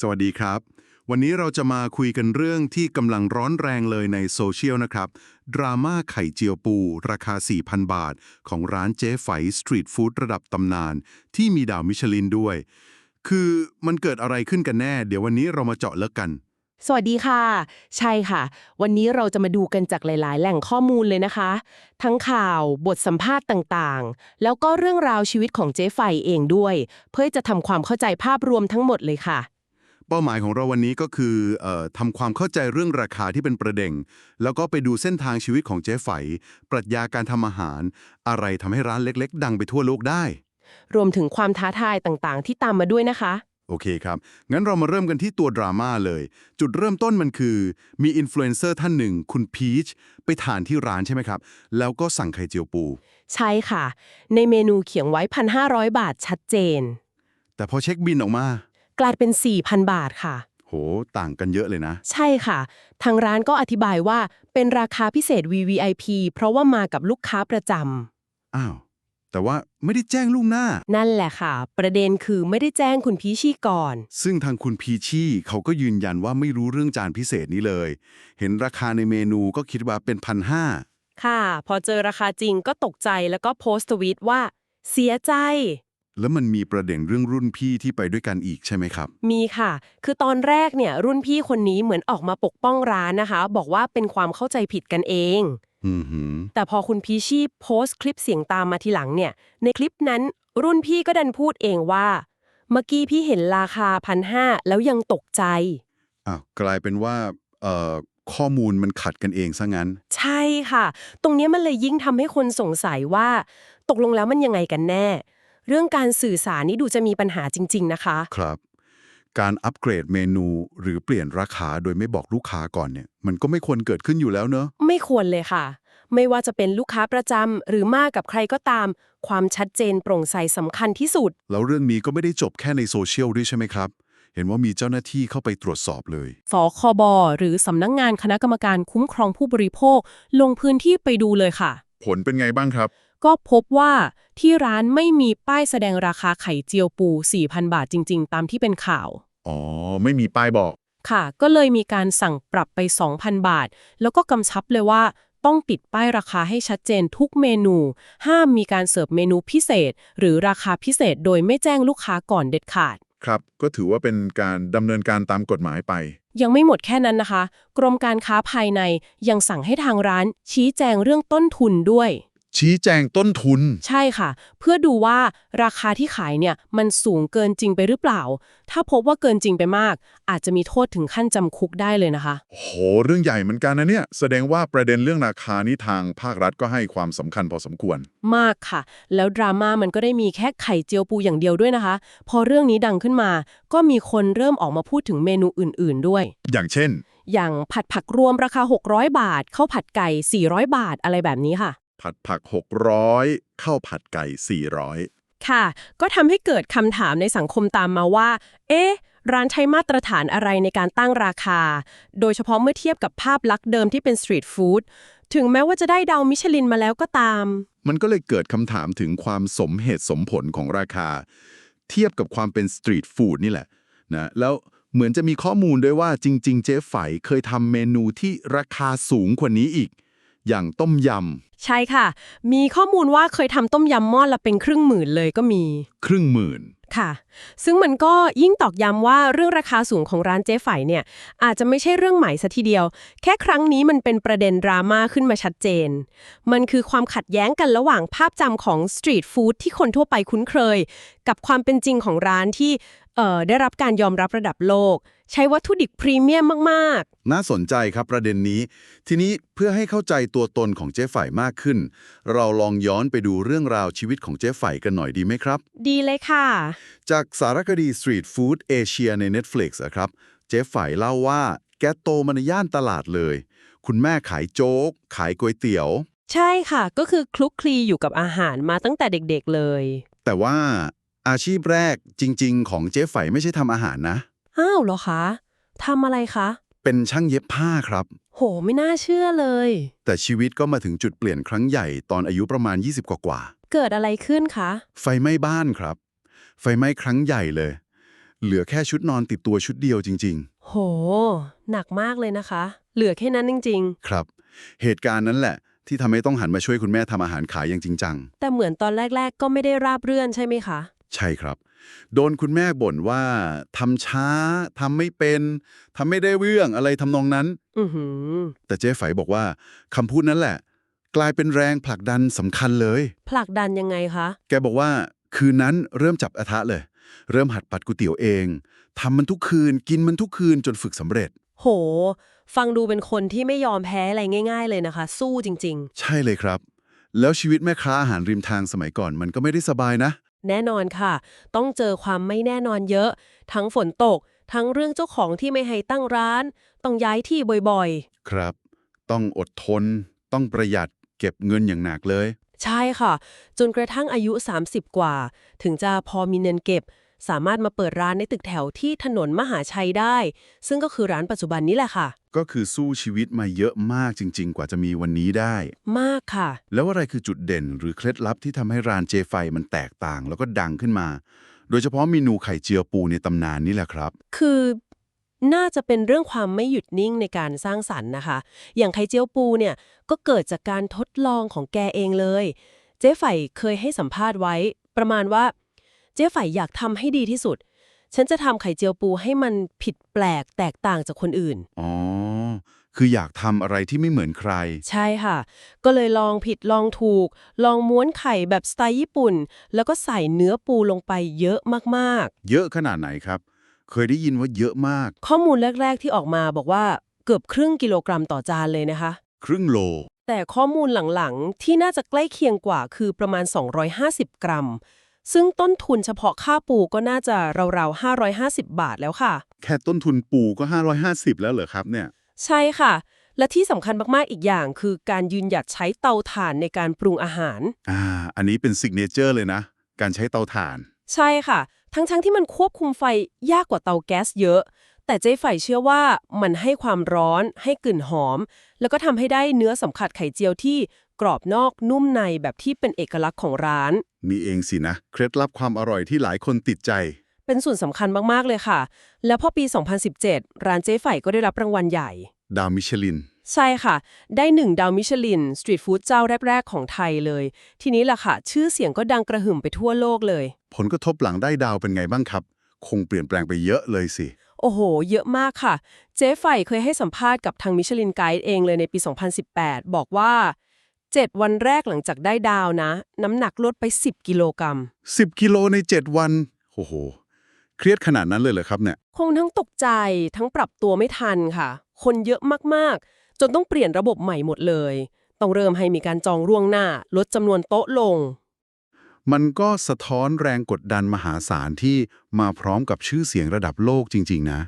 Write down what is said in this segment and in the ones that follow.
สวัสดีครับ วันนี้เราจะมาคุยกันเรื่องที่กำลังร้อนแรงเลยในโซเชียลนะครับ ดราม่าไข่เจียวปู ราคา 4,000 บาท ของร้านเจ๊ไฝสตรีทฟู้ดระดับตำนาน ที่มีดาวมิชลินด้วย คือมันเกิดอะไรขึ้นกันแน่ เดี๋ยววันนี้เรามาเจาะลึกกัน สวัสดีค่ะ ใช่ค่ะ วันนี้เราจะมาดูกันจากหลาย ๆ แหล่งข้อมูลเลยนะคะ ทั้งข่าวบทสัมภาษณ์ต่างๆ แล้วก็เรื่องราวชีวิตของเจ๊ไฟเองด้วย เพื่อจะทำความเข้าใจภาพรวมทั้งหมดเลยค่ะ เป้าหมายของเราวันนี้ก็คือเออทำความเข้าใจเรื่องราคาที่เป็นประเด็น แล้วก็ไปดูเส้นทางชีวิตของเจ๊ไฝปรัชญาการทำอาหาร อะไรทำให้ร้านเล็ก ๆ ดังไปทั่วโลกได้ รวมถึงความท้าทายต่างๆ ที่ตามมาด้วยนะคะ โอเคครับ งั้นเรามาเริ่มกันที่ตัวดราม่าเลย จุดเริ่มต้นมันคือ มีอินฟลูเอนเซอร์ท่านหนึ่ง คุณพีชไปทานที่ร้านใช่ไหมครับ แล้วก็สั่งไข่เจียวปู ใช่ค่ะ ในเมนูเขียนไว้ 1,500 บาทชัดเจน แต่พอเช็คบินออกมา กลายเป็น 4,000 บาทค่ะ โห ต่างกันเยอะเลยนะ ใช่ค่ะ ทางร้านก็อธิบายว่าเป็นราคาพิเศษ VVIP เพราะว่ามากับลูกค้าประจำอ้าว แต่ว่าไม่ได้แจ้งล่วงหน้านั่นแหละค่ะ ประเด็นคือไม่ได้แจ้งคุณพีชีก่อน ซึ่งทางคุณพีชี่เขาก็ยืนยันว่าไม่รู้เรื่องจานพิเศษนี้เลย เห็นราคาในเมนูก็คิดว่าเป็นพันห้าค่ะ พอเจอราคาจริงก็ตกใจแล้วก็โพสต์ทวีตว่า เสียใจ แล้วมันมีประเด็นเรื่องรุ่นพี่ที่ไปด้วยกันอีกใช่ไหมครับ มีค่ะ คือตอนแรกเนี่ยรุ่นพี่คนนี้เหมือนออกมาปกป้องร้านนะคะ บอกว่าเป็นความเข้าใจผิดกันเองอือหือแต่พอคุณพีชีโพสต์คลิปเสียงตามมาทีหลังเนี่ย ในคลิปนั้นรุ่นพี่ก็ดันพูดเองว่า เมื่อกี้พี่เห็นราคาพันห้าแล้วยังตกใจอ้าวกลายเป็นว่าเอ่อข้อมูลมันขัดกันเองซะงั้น ใช่ค่ะ ตรงเนี้ยมันเลยยิ่งทำให้คนสงสัยว่า ตกลงแล้วมันยังไงกันแน่ เรื่องการสื่อสารนี่ดูจะมีปัญหาจริง ๆ นะคะ ครับ การอัปเกรดเมนูหรือเปลี่ยนราคาโดยไม่บอกลูกค้าก่อนเนี่ย มันก็ไม่ควรเกิดขึ้นอยู่แล้วเนอะไม่ควรเลยค่ะ ไม่ว่าจะเป็นลูกค้าประจำหรือมากับใครก็ตาม ความชัดเจนโปร่งใสสำคัญที่สุด แล้วเรื่องนี้ก็ไม่ได้จบแค่ในโซเชียลด้วยใช่ไหมครับ เห็นว่ามีเจ้าหน้าที่เข้าไปตรวจสอบเลยสคบหรือสำนักงงานคณะกรรมการคุ้มครองผู้บริโภค ลงพื้นที่ไปดูเลยค่ะ ผลเป็นไงบ้างครับ ก็พบว่าที่ร้านไม่มีป้ายแสดงราคาไข่เจียวปู 4,000 บาทจริง ๆ ตามที่เป็นข่าว อ๋อ ไม่มีป้ายบอก ค่ะ ก็เลยมีการสั่งปรับไป 2,000 บาท แล้วก็กำชับเลยว่าต้องติดป้ายราคาให้ชัดเจนทุกเมนู ห้ามมีการเสิร์ฟเมนูพิเศษ หรือราคาพิเศษโดยไม่แจ้งลูกค้าก่อนเด็ดขาด ครับ ก็ถือว่าเป็นการดำเนินการตามกฎหมายไป ยังไม่หมดแค่นั้นนะคะ กรมการค้าภายในยังสั่งให้ทางร้านชี้แจงเรื่องต้นทุนด้วย ชี้แจงต้นทุน ใช่ค่ะ เพื่อดูว่าราคาที่ขายเนี่ยมันสูงเกินจริงไปหรือเปล่า ถ้าพบว่าเกินจริงไปมาก อาจจะมีโทษถึงขั้นจำคุกได้เลยนะคะ โห เรื่องใหญ่เหมือนกันนะเนี่ย แสดงว่าประเด็นเรื่องราคานี้ทางภาครัฐก็ให้ความสำคัญพอสมควร มากค่ะ แล้วดราม่ามันก็ได้มีแค่ไข่เจียวปูอย่างเดียวด้วยนะคะ พอเรื่องนี้ดังขึ้นมา ก็มีคนเริ่มออกมาพูดถึงเมนูอื่น ๆ ด้วย อย่างเช่น อย่างผัดผักรวมราคา 600 บาทข้าวผัดไก่ 400 บาทอะไรแบบนี้ค่ะ ผัดผัก 600 ข้าวผัดไก่ 400 ค่ะ ก็ทำให้เกิดคำถามในสังคมตามมาว่า เอ๊ะ ร้านใช้มาตรฐานอะไรในการตั้งราคา โดยเฉพาะเมื่อเทียบกับภาพลักษณ์เดิมที่เป็นสตรีทฟู้ด ถึงแม้ว่าจะได้ดาวมิชลินมาแล้วก็ตาม มันก็เลยเกิดคำถามถึงความสมเหตุสมผลของราคา เทียบกับความเป็นสตรีทฟู้ดนี่แหละนะแล้วเหมือนจะมีข้อมูลด้วยว่าจริง ๆ เจ๊ไฝเคยทำเมนูที่ราคาสูงกว่านี้อีก อย่างต้มยใช่ค่ะ มีข้อมูลว่าเคยทำต้มยำหม้อละเป็นครึ่งหมื่นเลยก็มีำครึ่งหมื่น ค่ะ ซึ่งมันก็ยิ่งตอกย้ำว่าเรื่องราคาสูงของร้านเจ๊ไฝเนี่ย อาจจะไม่ใช่เรื่องใหม่ซะทีเดียว แค่ครั้งนี้มันเป็นประเด็นดราม่าขึ้นมาชัดเจน มันคือความขัดแย้งกันระหว่างภาพจำของสตรีทฟู้ดที่คนทั่วไปคุ้นเคย กับความเป็นจริงของร้านที่เอ่อได้รับการยอมรับระดับโลก ใช้วัตถุดิบพรีเมียมมาก ๆ น่าสนใจครับประเด็นนี้ ทีนี้เพื่อให้เข้าใจตัวตนของเจ๊ไฝมากขึ้น เราลองย้อนไปดูเรื่องราวชีวิตของเจ๊ไฝกันหน่อยดีไหมครับ ดีเลยค่ะ จากสารคดี Street Food Asia ใน Netflix อะครับ เจ๊ไฝเล่าว่าแกโตมาในย่านตลาดเลย คุณแม่ขายโจ๊ก ขายก๋วยเตี๋ยว ใช่ค่ะ ก็คือคลุกคลีอยู่กับอาหารมาตั้งแต่เด็กๆเลย แต่ว่าอาชีพแรกจริง ๆ ของเจ๊ไฝไม่ใช่ทำอาหารนะ อ้าวเหรอคะทำอะไรคะ เป็นช่างเย็บผ้าครับ โหไม่น่าเชื่อเลย แต่ชีวิตก็มาถึงจุดเปลี่ยนครั้งใหญ่ตอนอายุประมาณ 20 กว่าๆเกิดอะไรขึ้นคะไฟไหม้บ้านครับ ไฟไหม้ครั้งใหญ่เลย เหลือแค่ชุดนอนติดตัวชุดเดียวจริง โห หนักมากเลยนะคะ เหลือแค่นั้นจริง ๆ ครับ เหตุการณ์นั้นแหละ ที่ทำให้ต้องหันมาช่วยคุณแม่ทำอาหารขายอย่างจริงจัง ๆ แต่เหมือนตอนแรก ๆ ก็ไม่ได้ราบเรื่อนใช่ไหมคะ ใช่ครับ โดนคุณแม่บ่นว่าทำช้าทำไม่เป็นทำไม่ได้เรื่องอะไรทำนองนั้นอือหือแต่เจ๊ไฝบอกว่าคำพูดนั้นแหละ กลายเป็นแรงผลักดันสำคัญเลย ผลักดันยังไงคะ แกบอกว่าคืนนั้นเริ่มจับกระทะเลย เริ่มหัดปัดก๋วยเตี๋ยวเองทำมันทุกคืนกินมันทุกคืนจนฝึกสำเร็จ โห ฟังดูเป็นคนที่ไม่ยอมแพ้อะไรง่าย ๆ เลยนะคะ สู้จริงใช่เลยครับ แล้วชีวิตแม่ค้าอาหารริมทางสมัยก่อนมันก็ไม่ได้สบายนะๆ แน่นอนค่ะ ต้องเจอความไม่แน่นอนเยอะ ทั้งฝนตก ทั้งเรื่องเจ้าของที่ไม่ให้ตั้งร้าน ต้องย้ายที่บ่อยครับ ต้องอดทน ต้องประหยัดเก็บเงินอย่างหนักเลยๆใช่ค่ะ จนกระทั่งอายุ 30 กว่า ถึงจะพอมีเงินเก็บ สามารถมาเปิดร้านในตึกแถวที่ถนนมหาชัยได้ ซึ่งก็คือร้านปัจจุบันนี้แหละค่ะ ก็คือสู้ชีวิตมาเยอะมากจริง ๆ กว่าจะมีวันนี้ได้ มากค่ะ แล้วอะไรคือจุดเด่นหรือเคล็ดลับที่ทำให้ร้านเจไฟมันแตกต่างแล้วก็ดังขึ้นมา โดยเฉพาะเมนูไข่เจียวปูในตำนานนี่แหละครับ คือน่าจะเป็นเรื่องความไม่หยุดนิ่งในการสร้างสรรค์นะคะ อย่างไข่เจียวปูเนี่ยก็เกิดจากการทดลองของแกเองเลย เจ๊ไฝเคยให้สัมภาษณ์ไว้ ประมาณว่า เจ๊ไฝอยากทำให้ดีที่สุด ฉันจะทำไข่เจียวปูให้มันผิดแปลกแตกต่างจากคนอื่น อ๋อ คืออยากทำอะไรที่ไม่เหมือนใคร ใช่ค่ะ ก็เลยลองผิดลองถูก ลองม้วนไข่แบบสไตล์ญี่ปุ่น แล้วก็ใส่เนื้อปูลงไปเยอะมากๆเยอะขนาดไหนครับ เคยได้ยินว่าเยอะมากข้อมูลแรก ๆ ที่ออกมาบอกว่าเกือบครึ่งกิโลกรัมต่อจานเลยนะคะ ครึ่งโล แต่ข้อมูลหลังๆ ที่น่าจะใกล้เคียงกว่าคือประมาณ 250 กรัม ซึ่งต้นทุนเฉพาะค่าปูก็น่าจะราวๆ550 บาทแล้วค่ะ แค่ต้นทุนปูก็ 550 แล้วเหรอครับเนี่ยใช่ค่ะ และที่สำคัญมากๆอีกอย่างคือการยืนหยัดใช้เตาถ่านในการปรุงอาหาร อ่าอันนี้เป็นซิกเนเจอร์เลยนะ การใช้เตาถ่าน ใช่ค่ะ ทั้งๆที่มันควบคุมไฟยากกว่าเตาแก๊สเยอะ แต่เจ๊ไฝเชื่อว่ามันให้ความร้อน ให้กลิ่นหอม แล้วก็ทำให้ได้เนื้อสัมผัสไข่เจียวที่ กรอบนอกนุ่มในแบบที่เป็นเอกลักษณ์ของร้าน นี่เองสินะ เคล็ดลับความอร่อยที่หลายคนติดใจ เป็นส่วนสำคัญมาก ๆ เลยค่ะ แล้วพอปี 2017 ร้านเจ๊ไฝก็ได้รับรางวัลใหญ่ ดาวมิชลิน ใช่ค่ะ ได้หนึ่งดาวมิชลิน สตรีทฟู้ดเจ้าแรก ๆ ของไทยเลย ทีนี้ล่ะค่ะ ชื่อเสียงก็ดังกระหึ่มไปทั่วโลกเลย ผลกระทบหลังได้ดาวเป็นไงบ้างครับ คงเปลี่ยนแปลงไปเยอะเลยสิ โอ้โห เยอะมากค่ะ เจ๊ไฝเคยให้สัมภาษณ์กับทางมิชลินไกด์เองเลยในปี 2018 บอกว่า 7 วันแรกหลังจากได้ดาวนะ น้ำหนักลดไป 10 กิโลกรัม 10 กิโลใน 7 วัน โอ้โห เครียดขนาดนั้นเลยเหรอครับเนี่ย คงทั้งตกใจทั้งปรับตัวไม่ทันค่ะ คนเยอะมากๆ จนต้องเปลี่ยนระบบใหม่หมดเลย ต้องเริ่มให้มีการจองล่วงหน้า ลดจำนวนโต๊ะลง มันก็สะท้อนแรงกดดันมหาศาลที่มาพร้อมกับชื่อเสียงระดับโลกจริง ๆ นะ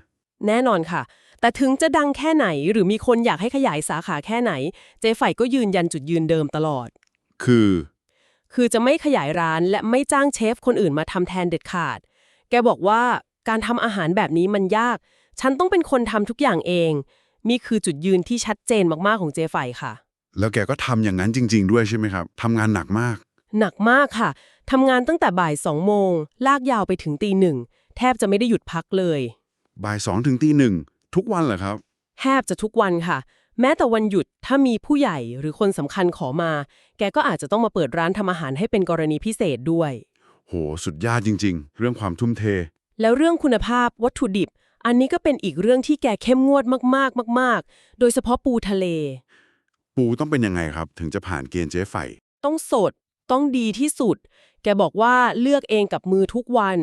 แน่นอนค่ะ แต่ถึงจะดังแค่ไหนหรือมีคนอยากให้ขยายสาขาแค่ไหน เจ๊ไฝก็ยืนยันจุดยืนเดิมตลอด คือ คือจะไม่ขยายร้านและไม่จ้างเชฟคนอื่นมาทำแทนเด็ดขาด แกบอกว่าการทำอาหารแบบนี้มันยาก ฉันต้องเป็นคนทำทุกอย่างเองนี่คือจุดยืนที่ชัดเจนมากๆของเจไฝค่ะ แล้วแกก็ทำอย่างนั้นจริง ๆ ด้วยใช่ไหมครับทำงานหนักมาก หนักมากค่ะทำงานตั้งแต่บ่ายสองโมง ลากยาวไปถึงตีหนึ่ง แทบจะไม่ได้หยุดพักเลย บ่ายสองถึงตีหนึ่ง ทุกวันเหรอครับ แทบจะทุกวันค่ะ แม้แต่วันหยุดถ้ามีผู้ใหญ่หรือคนสำคัญขอมา แกก็อาจจะต้องมาเปิดร้านทำอาหารให้เป็นกรณีพิเศษด้วย โห สุดยอดจริง ๆ เรื่องความทุ่มเท แล้วเรื่องคุณภาพวัตถุดิบ อันนี้ก็เป็นอีกเรื่องที่แกเข้มงวดมากๆ มาก ๆ โดยเฉพาะปูทะเล ปูต้องเป็นยังไงครับ ถึงจะผ่านเกณฑ์เจ๊ไฝต้องสด ต้องดีที่สุด แกบอกว่าเลือกเองกับมือทุกวัน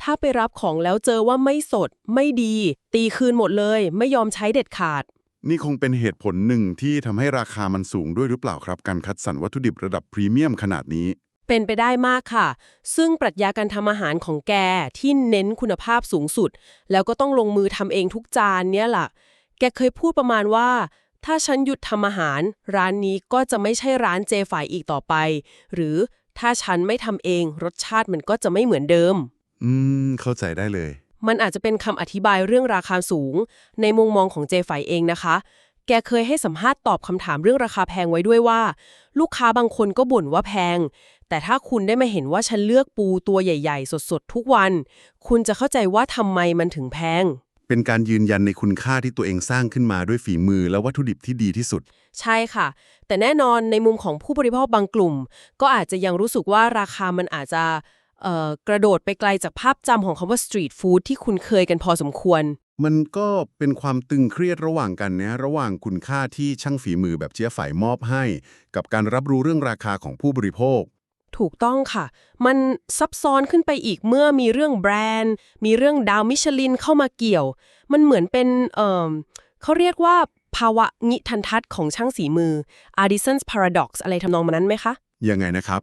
ถ้าไปรับของแล้วเจอว่าไม่สด ไม่ดี ตีคืนหมดเลย ไม่ยอมใช้เด็ดขาด นี่คงเป็นเหตุผลหนึ่งที่ทำให้ราคามันสูงด้วยหรือเปล่าครับ การคัดสรรวัตถุดิบระดับพรีเมียมขนาดนี้ เป็นไปได้มากค่ะ ซึ่งปรัชญาการทำอาหารของแกที่เน้นคุณภาพสูงสุด แล้วก็ต้องลงมือทำเองทุกจานเนี่ยล่ะแกเคยพูดประมาณว่าถ้าฉันหยุดทำอาหาร ร้านนี้ก็จะไม่ใช่ร้านเจฝ่ายอีกต่อไป หรือ ถ้าฉันไม่ทำเอง รสชาติมันก็จะไม่เหมือนเดิม อืม เข้าใจได้เลย มันอาจจะเป็นคำอธิบายเรื่องราคาสูง ในมุมมองของเจฝ่ายเองนะคะ แกเคยให้สัมภาษณ์ตอบคำถามเรื่องราคาแพงไว้ด้วยว่า ลูกค้าบางคนก็บ่นว่าแพง แต่ถ้าคุณได้มาเห็นว่าฉันเลือกปูตัวใหญ่ ๆ สดๆ ทุกวัน คุณจะเข้าใจว่าทำไมมันถึงแพง เป็นการยืนยันในคุณค่าที่ตัวเองสร้างขึ้นมาด้วยฝีมือและวัตถุดิบที่ดีที่สุด ใช่ค่ะ แต่แน่นอนในมุมของผู้บริโภคบางกลุ่ม ก็อาจจะยังรู้สึกว่าราคามันอาจจะเอ่อกระโดดไปไกลจากภาพจำของคำว่าสตรีทฟู้ดที่คุณเคยกันพอสมควร มันก็เป็นความตึงเครียดระหว่างกันนะระหว่างคุณค่าที่ช่างฝีมือแบบเจี๊ยบฝ่ายมอบให้ กับการรับรู้เรื่องราคาของผู้บริโภค ถูกต้องค่ะ มันซับซ้อนขึ้นไปอีกเมื่อมีเรื่องแบรนด์ มีเรื่องดาวมิชลินเข้ามาเกี่ยว มันเหมือนเป็นเอ่อเขาเรียกว่าภาวะงิทันทัศน์ของช่างสีมือ Addison's Paradox อะไรทำนองมันนั้นไหมคะ ยังไงนะครับ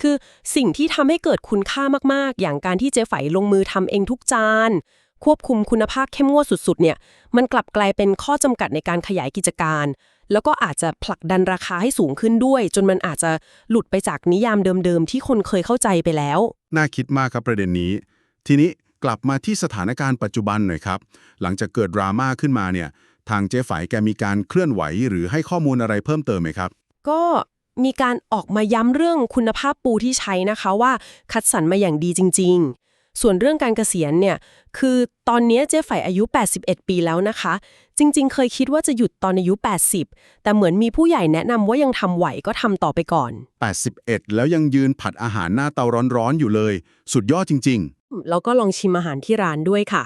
คือสิ่งที่ทำให้เกิดคุณค่ามาก ๆ อย่างการที่เจ๊ไฝลงมือทำเองทุกจาน ควบคุมคุณภาพเข้มงวดสุด ๆ เนี่ย มันกลับกลายเป็นข้อจำกัดในการขยายกิจการ แล้วก็อาจจะผลักดันราคาให้สูงขึ้นด้วย จนมันอาจจะหลุดไปจากนิยามเดิมๆ ที่คนเคยเข้าใจไปแล้ว น่าคิดมากครับประเด็นนี้ ทีนี้กลับมาที่สถานการณ์ปัจจุบันหน่อยครับ หลังจากเกิดดราม่าขึ้นมาเนี่ย ทางเจ๊ฝ่ายแกมีการเคลื่อนไหวหรือให้ข้อมูลอะไรเพิ่มเติมไหมครับ ก็มีการออกมาย้ำเรื่องคุณภาพปูที่ใช้นะคะว่า คัดสรรมาอย่างดีจริงๆ ส่วนเรื่องการเกษียณเนี่ย คือตอนนี้เจ๊ไฝอายุ 81 ปีแล้วนะคะ จริง ๆ เคยคิดว่าจะหยุดตอนอายุ 80 แต่เหมือนมีผู้ใหญ่แนะนำว่ายังทำไหวก็ทำต่อไปก่อน 81 แล้วยังยืนผัดอาหารหน้าเตาร้อนๆอยู่เลย สุดยอดจริงแล้วก็ลองชิมอาหารที่ร้านด้วยค่ะ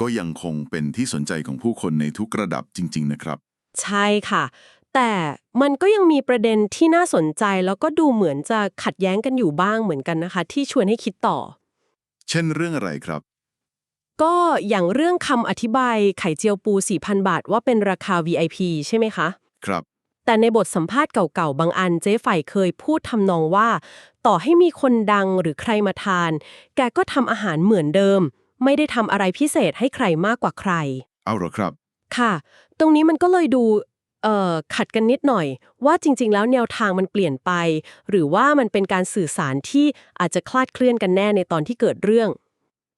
ก็ยังคงเป็นที่สนใจของผู้คนในทุกระดับจริง ๆ นะครับ ใช่ค่ะ แต่มันก็ยังมีประเด็นที่น่าสนใจแล้วก็ดูเหมือนจะขัดแย้งกันอยู่บ้างเหมือนกันนะคะ ที่ชวนให้คิดต่อ เช่นเรื่องอะไรครับ ก็อย่างเรื่องคำอธิบายไข่เจียวปู 4,000 บาท ว่าเป็นราคา VIP ใช่ไหมคะ ครับ แต่ในบทสัมภาษณ์เก่าๆ บางอันเจ๊ไฝ่เคยพูดทำนองว่า ต่อให้มีคนดังหรือใครมาทาน แกก็ทำอาหารเหมือนเดิม ไม่ได้ทำอะไรพิเศษให้ใครมากกว่าใคร เอาเหรอครับ ค่ะ ตรงนี้มันก็เลยดูเอ่อ ขัดกันนิดหน่อย ว่าจริง ๆ แล้วแนวทางมันเปลี่ยนไป หรือว่ามันเป็นการสื่อสารที่อาจจะคลาดเคลื่อนกันแน่ในตอนที่เกิดเรื่อง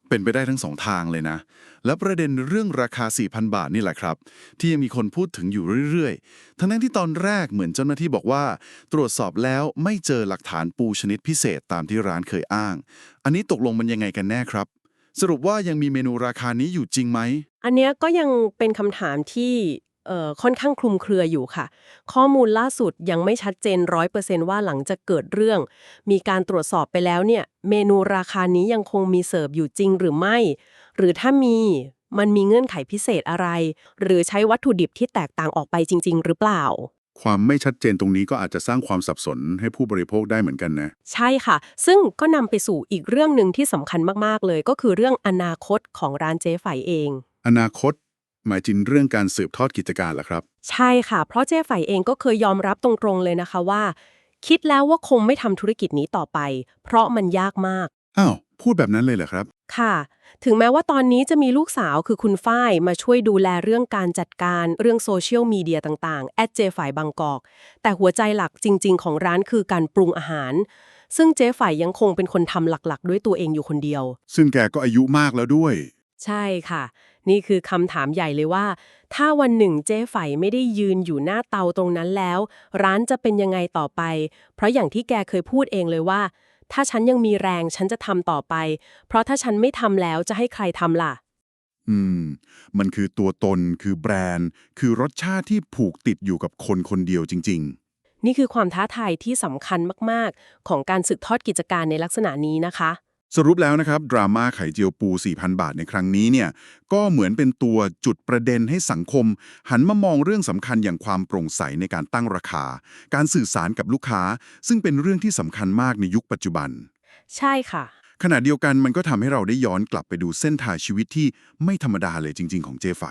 เป็นไปได้ทั้งสองทางเลยนะ และประเด็นเรื่องราคา 4,000 บาทนี่แหละครับ ที่ยังมีคนพูดถึงอยู่เรื่อยๆ ทั้งนั้นที่ตอนแรกเหมือนเจ้าหน้าที่บอกว่า ตรวจสอบแล้วไม่เจอหลักฐานปูชนิดพิเศษตามที่ร้านเคยอ้าง อันนี้ตกลงมันยังไงกันแน่ครับสรุปว่ายังมีเมนูราคานี้อยู่จริงไหม อันเนี้ยก็ยังเป็นคำถามที่เอ่อ ค่อนข้างคลุมเครืออยู่ค่ะ ข้อมูลล่าสุดยังไม่ชัดเจนร้อยเปอร์เซนว่าหลังจากเกิดเรื่อง มีการตรวจสอบไปแล้วเนี่ย เมนูราคานี้ยังคงมีเสิร์ฟอยู่จริงหรือไม่ หรือถ้ามีมันมีเงื่อนไขพิเศษอะไร หรือใช้วัตถุดิบที่แตกต่างออกไปจริง ๆ หรือเปล่า ความไม่ชัดเจนตรงนี้ก็อาจจะสร้างความสับสนให้ผู้บริโภคได้เหมือนกันนะ ใช่ค่ะ ซึ่งก็นำไปสู่อีกเรื่องหนึ่งที่สำคัญมากๆเลย ก็คือเรื่องอนาคตของร้านเจ๊ไฝเอง อนาคต หมายถึงเรื่องการสืบทอดกิจการเหรอครับ ใช่ค่ะ เพราะเจ๊ไฝเองก็เคยยอมรับตรงๆเลยนะคะว่า คิดแล้วว่าคงไม่ทำธุรกิจนี้ต่อไป เพราะมันยากมาก อ้าว พูดแบบนั้นเลยเหรอครับ ค่ะ ถึงแม้ว่าตอนนี้จะมีลูกสาวคือคุณฝ้ายมาช่วยดูแลเรื่องการจัดการเรื่องโซเชียลมีเดียต่างๆ แอดเจฝ่ายบางกอก แต่หัวใจหลักจริง ๆ ของร้านคือการปรุงอาหาร ซึ่งเจ๊ฝ่ายยังคงเป็นคนทำหลักๆ ด้วยตัวเองอยู่คนเดียว ซึ่งแกก็อายุมากแล้วด้วย ใช่ค่ะ นี่คือคำถามใหญ่เลยว่า ถ้าวันหนึ่งเจ๊ไฝไม่ได้ยืนอยู่หน้าเตาตรงนั้นแล้ว ร้านจะเป็นยังไงต่อไป เพราะอย่างที่แกเคยพูดเองเลยว่า ถ้าฉันยังมีแรงฉันจะทำต่อไป เพราะถ้าฉันไม่ทำแล้วจะให้ใครทำล่ะ อืม มันคือตัวตนคือแบรนด์ คือรสชาติที่ผูกติดอยู่กับคนคนเดียวจริงนี่คือความท้าทายที่สำคัญมาก ๆ ของการสืบทอดกิจการในลักษณะนี้นะคะๆ สรุปแล้วนะครับดราม่าไข่เจียวปู 4,000 บาทในครั้งนี้เนี่ยก็เหมือนเป็นตัวจุดประเด็นให้สังคม หันมามองเรื่องสำคัญอย่างความโปร่งใสในการตั้งราคา การสื่อสารกับลูกค้า ซึ่งเป็นเรื่องที่สำคัญมากในยุคปัจจุบัน ใช่ค่ะ ขณะเดียวกันมันก็ทำให้เราได้ย้อนกลับไปดูเส้นทางชีวิตที่ไม่ธรรมดาเลยจริง ๆ ของเจไฝ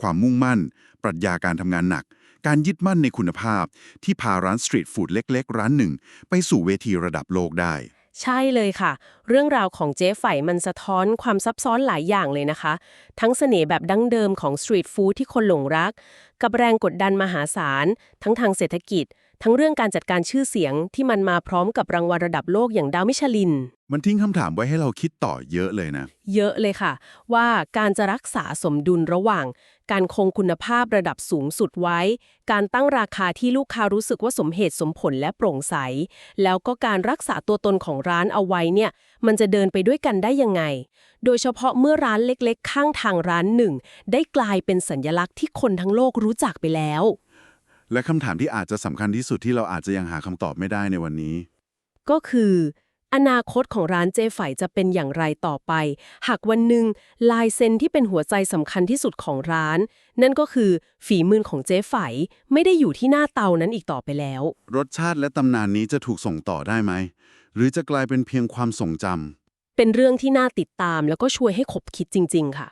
ความมุ่งมั่น ปรัชญาการทำงานหนัก การยึดมั่นในคุณภาพ ที่พาร้านสตรีทฟู้ดเล็ก ๆ ร้านหนึ่ง ไปสู่เวทีระดับโลกได้ ใช่เลยค่ะ เรื่องราวของเจ๊ไฝมันสะท้อนความซับซ้อนหลายอย่างเลยนะคะ ทั้งเสน่ห์แบบดั้งเดิมของสตรีทฟู้ดที่คนหลงรัก กับแรงกดดันมหาศาล ทั้งทางเศรษฐกิจ ทั้งเรื่องการจัดการชื่อเสียงที่มันมาพร้อมกับรางวัลระดับโลกอย่างดาวมิชลิน มันทิ้งคำถามไว้ให้เราคิดต่อเยอะเลยนะ เยอะเลยค่ะ ว่าการจะรักษาสมดุลระหว่าง การคงคุณภาพระดับสูงสุดไว้ การตั้งราคาที่ลูกค้ารู้สึกว่าสมเหตุสมผลและโปร่งใส แล้วก็การรักษาตัวตนของร้านเอาไว้เนี่ย มันจะเดินไปด้วยกันได้ยังไง โดยเฉพาะเมื่อร้านเล็กๆ ข้างทางร้านหนึ่ง ได้กลายเป็นสัญลักษณ์ที่คนทั้งโลกรู้จักไปแล้ว และคำถามที่อาจจะสำคัญที่สุดที่เราอาจจะยังหาคำตอบไม่ได้ในวันนี้ ก็คือ อนาคตของร้านเจไฝจะเป็นอย่างไรต่อไป หากวันหนึ่งลายเซ็นที่เป็นหัวใจสำคัญที่สุดของร้าน นั่นก็คือฝีมือของเจ๊ไฝไม่ได้อยู่ที่หน้าเตานั้นอีกต่อไปแล้ว รสชาติและตำนานนี้จะถูกส่งต่อได้ไหม หรือจะกลายเป็นเพียงความทรงจำเป็นเรื่องที่น่าติดตามแล้วก็ช่วยให้ขบคิดจริง ๆ ค่ะ